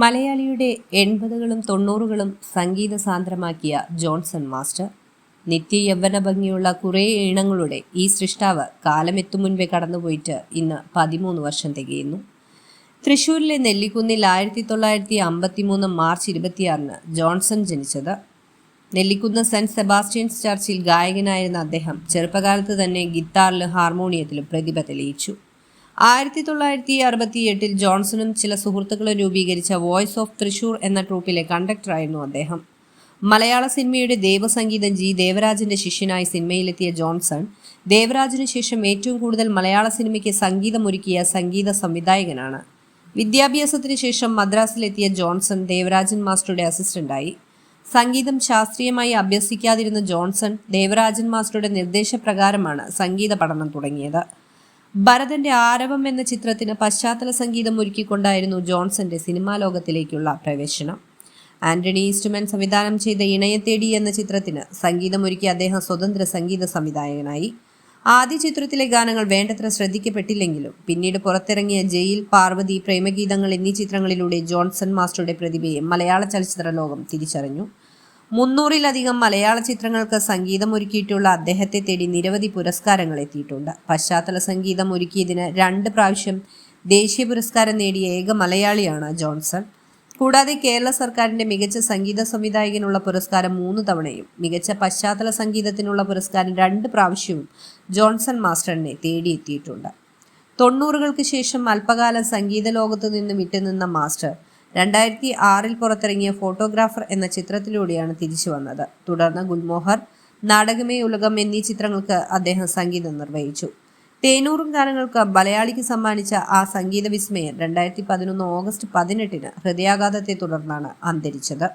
മലയാളിയുടെ എൺപതുകളും തൊണ്ണൂറുകളും സംഗീത സാന്ദ്രമാക്കിയ Johnson master. നിത്യ യൗവന ഭംഗിയുള്ള കുറേ ഈണങ്ങളുടെ ഈ സൃഷ്ടാവ് കാലമെത്തും മുൻപേ കടന്നുപോയിട്ട് ഇന്ന് പതിമൂന്ന് വർഷം തികയുന്നു. തൃശൂരിലെ നെല്ലിക്കുന്നിൽ ആയിരത്തി തൊള്ളായിരത്തി അമ്പത്തി മൂന്ന് മാർച്ച് ഇരുപത്തിയാറിന് ജോൺസൺ ജനിച്ചത്. നെല്ലിക്കുന്ന് സെന്റ് സെബാസ്റ്റ്യൻസ് ചർച്ചിൽ ഗായകനായിരുന്ന അദ്ദേഹം ചെറുപ്പകാലത്ത് തന്നെ ഗിത്താറിലും ഹാർമോണിയത്തിലും പ്രതിഭ തെളിയിച്ചു. ആയിരത്തി തൊള്ളായിരത്തി അറുപത്തി എട്ടിൽ ജോൺസണും ചില സുഹൃത്തുക്കളും രൂപീകരിച്ച വോയിസ് ഓഫ് തൃശൂർ എന്ന ട്രൂപ്പിലെ കണ്ടക്ടറായിരുന്നു അദ്ദേഹം. മലയാള സിനിമയുടെ ദേവസംഗീതം ജി. ദേവരാജന്റെ ശിഷ്യനായി സിനിമയിലെത്തിയ ജോൺസൺ ദേവരാജിനു ശേഷം ഏറ്റവും കൂടുതൽ മലയാള സിനിമയ്ക്ക് സംഗീതമൊരുക്കിയ സംഗീത സംവിധായകനാണ്. വിദ്യാഭ്യാസത്തിന് ശേഷം മദ്രാസിലെത്തിയ ജോൺസൺ ദേവരാജൻ മാസ്റ്ററുടെ അസിസ്റ്റന്റായി. സംഗീതം ശാസ്ത്രീയമായി അഭ്യസിക്കാതിരുന്ന ജോൺസൺ ദേവരാജൻ മാസ്റ്ററുടെ നിർദ്ദേശപ്രകാരമാണ് സംഗീത പഠനം തുടങ്ങിയത്. ഭരതന്റെ ആരവം എന്ന ചിത്രത്തിന് പശ്ചാത്തല സംഗീതം ഒരുക്കിക്കൊണ്ടായിരുന്നു ജോൺസന്റെ സിനിമാ ലോകത്തിലേക്കുള്ള പ്രവേശനം. ആന്റണി ഈസ്റ്റ്മാൻ സംവിധാനം ചെയ്ത ഇണയെ തേടി എന്ന ചിത്രത്തിന് സംഗീതമൊരുക്കി അദ്ദേഹം സ്വതന്ത്ര സംഗീത സംവിധായകനായി. ആദ്യ ചിത്രത്തിലെ ഗാനങ്ങൾ വേണ്ടത്ര ശ്രദ്ധിക്കപ്പെട്ടില്ലെങ്കിലും പിന്നീട് പുറത്തിറങ്ങിയ ജയിൽ പാർവതി പ്രേമഗീതങ്ങൾ എന്നീ ചിത്രങ്ങളിലൂടെ ജോൺസൺ മാസ്റ്ററുടെ പ്രതിഭയെ മലയാള ചലച്ചിത്ര ലോകം തിരിച്ചറിഞ്ഞു. മുന്നൂറിലധികം മലയാള ചിത്രങ്ങൾക്ക് സംഗീതം ഒരുക്കിയിട്ടുള്ള അദ്ദേഹത്തെ തേടി നിരവധി പുരസ്കാരങ്ങൾ എത്തിയിട്ടുണ്ട്. പശ്ചാത്തല സംഗീതം ഒരുക്കിയതിന് രണ്ട് പ്രാവശ്യം ദേശീയ പുരസ്കാരം നേടിയ ഏക മലയാളിയാണ് ജോൺസൺ. കൂടാതെ കേരള സർക്കാരിന്റെ മികച്ച സംഗീത സംവിധായകനുള്ള പുരസ്കാരം മൂന്ന് തവണയും മികച്ച പശ്ചാത്തല സംഗീതത്തിനുള്ള പുരസ്കാരം രണ്ട് പ്രാവശ്യവും ജോൺസൺ മാസ്റ്ററിനെ തേടിയെത്തിയിട്ടുണ്ട്. തൊണ്ണൂറുകൾക്ക് ശേഷം അല്പകാലം സംഗീത ലോകത്തു നിന്ന് വിട്ടുനിന്ന മാസ്റ്റർ രണ്ടായിരത്തി ആറിൽ പുറത്തിറങ്ങിയ ഫോട്ടോഗ്രാഫർ എന്ന ചിത്രത്തിലൂടെയാണ് തിരിച്ചു വന്നത്. തുടർന്ന് ഗുൽമോഹർ നാടകമേ ഉലകം എന്നീ ചിത്രങ്ങൾക്ക് അദ്ദേഹം സംഗീതം നിർവഹിച്ചു. തേനൂറും ഗാനങ്ങൾക്ക് മലയാളിക്ക് സമ്മാനിച്ച ആ സംഗീത വിസ്മയൻ രണ്ടായിരത്തി പതിനൊന്ന് ഓഗസ്റ്റ് പതിനെട്ടിന് ഹൃദയാഘാതത്തെ തുടർന്നാണ് അന്തരിച്ചത്.